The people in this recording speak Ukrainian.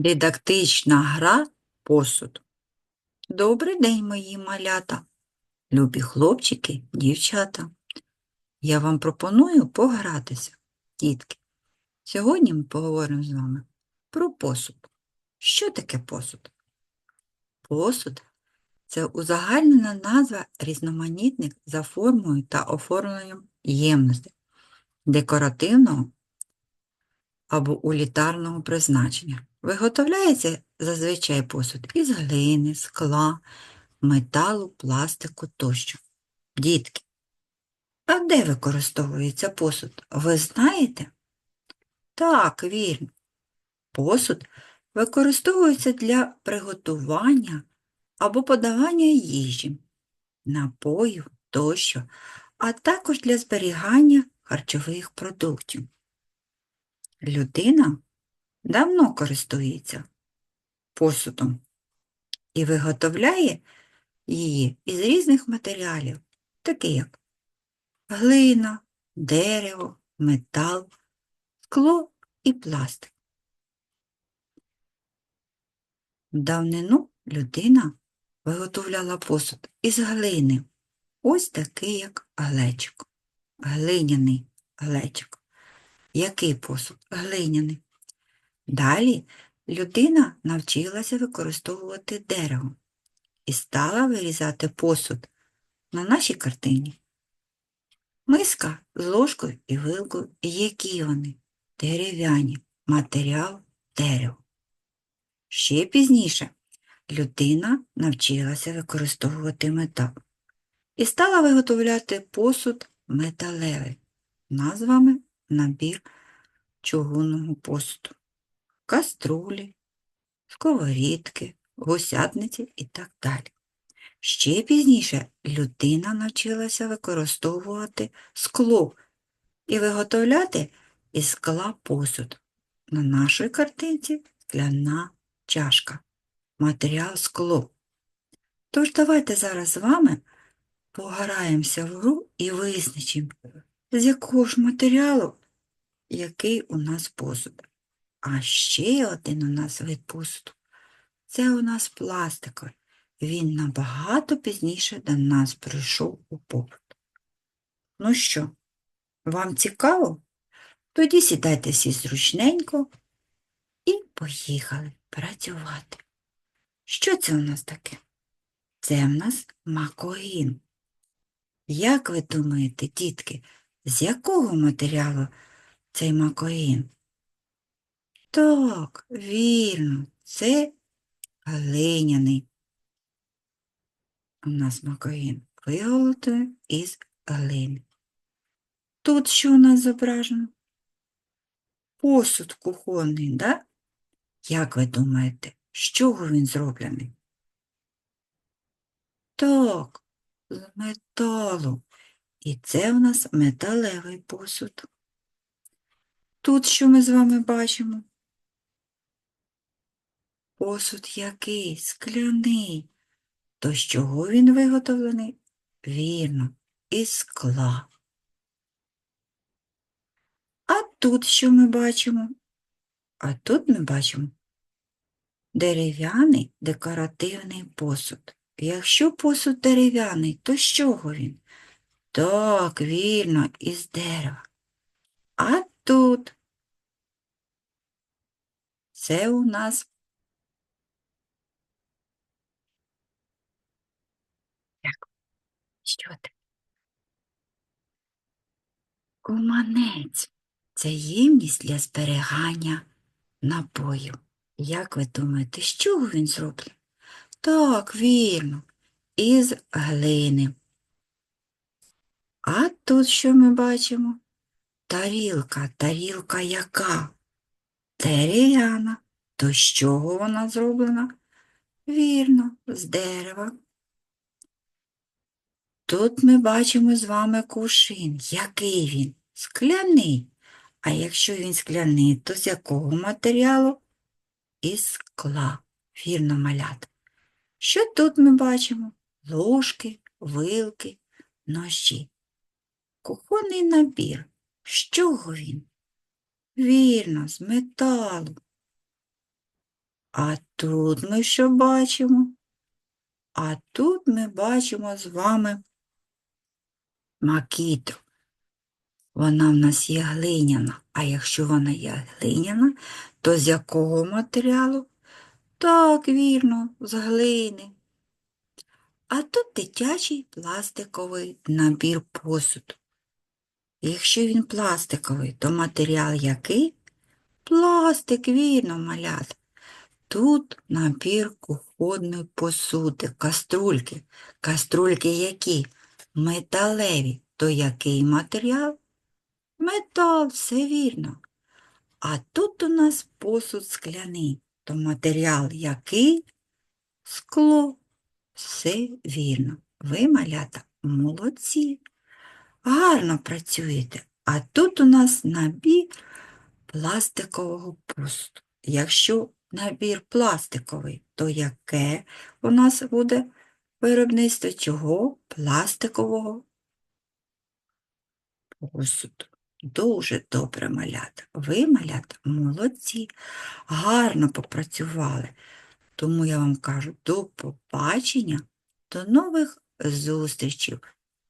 Дидактична гра посуд. Добрий день, мої малята, любі хлопчики, дівчата. Я вам пропоную погратися, дітки. Сьогодні ми поговоримо з вами про посуд. Що таке посуд? Посуд це узагальнена назва різноманітних за формою та оформленням ємностей, декоративного або улітарного призначення. Виготовляється зазвичай посуд із глини, скла, металу, пластику тощо. Дітки, а де використовується посуд? Ви знаєте? Так, вірно. Посуд використовується для приготування або подавання їжі, напоїв тощо, а також для зберігання харчових продуктів. Людина давно користується посудом і виготовляє її із різних матеріалів, таких як глина, дерево, метал, скло і пластик. Давнину людина виготовляла посуд із глини, ось такий як глечик, глиняний глечик. Який посуд? Глиняний. Далі людина навчилася використовувати дерево і стала вирізати посуд на нашій картині. Миска з ложкою і вилкою, які вони дерев'яні, матеріал дерево. Ще пізніше людина навчилася використовувати метал і стала виготовляти посуд металевий, назвами набір чугунного посуду, каструлі, сковорідки, гусятниці і так далі. Ще пізніше людина навчилася використовувати скло і виготовляти із скла посуд. На нашій картинці скляна чашка, матеріал скло. Тож давайте зараз з вами пограємося в гру і визначимо, з якого ж матеріалу який у нас посуд. А ще один у нас вид посуду. Це у нас пластиковий. Він набагато пізніше до нас прийшов у побут. Ну що, вам цікаво? Тоді сідайте всі зручненько і поїхали працювати. Що це у нас таке? Це в нас макогін. Як ви думаєте, дітки, з якого матеріалу цей макогін? Так, вірно, це глиняний. У нас макогін виготовлений із глини. Тут що у нас зображено? Посуд кухонний, да? Як ви думаєте, з чого він зроблений? Так, з металу. І це у нас металевий посуд. Тут що ми з вами бачимо? Посуд який? Скляний. То з чого він виготовлений? Вірно, із скла. А тут що ми бачимо? А тут ми бачимо дерев'яний декоративний посуд. Якщо посуд дерев'яний, то з чого він? Так, вірно, із дерева. А тут це у нас як? Що це? Куманець. Це ємність для зберігання напоїв. Як ви думаєте, з чого він зроблений? Так, вірно, із глини. А тут що ми бачимо? Тарілка, тарілка яка? Дерев'яна. То з чого вона зроблена? Вірно, з дерева. Тут ми бачимо з вами кувшин. Який він? Скляний. А якщо він скляний, то з якого матеріалу? Із скла. Вірно, малят. Що тут ми бачимо? Ложки, вилки, ножі. Кухонний набір. З чого він? Вірно, з металу. А тут ми що бачимо? А тут ми бачимо з вами макітру. Вона в нас є глиняна. А якщо вона є глиняна, то з якого матеріалу? Так, вірно, з глини. А тут дитячий пластиковий набір посуду. Якщо він пластиковий, то матеріал який? Пластик, вірно, малят. Тут набір кухонної посуди, каструльки. Каструльки які? Металеві. То який матеріал? Метал, все вірно. А тут у нас посуд скляний. То матеріал який? Скло. Все вірно. Ви, малята, молодці. Гарно працюєте. А тут у нас набір пластикового посуду. Якщо набір пластиковий, то яке у нас буде виробництво чого? Пластикового посуду. Дуже добре, малята. Ви, малята, молодці, гарно попрацювали. Тому я вам кажу до побачення, до нових зустрічей.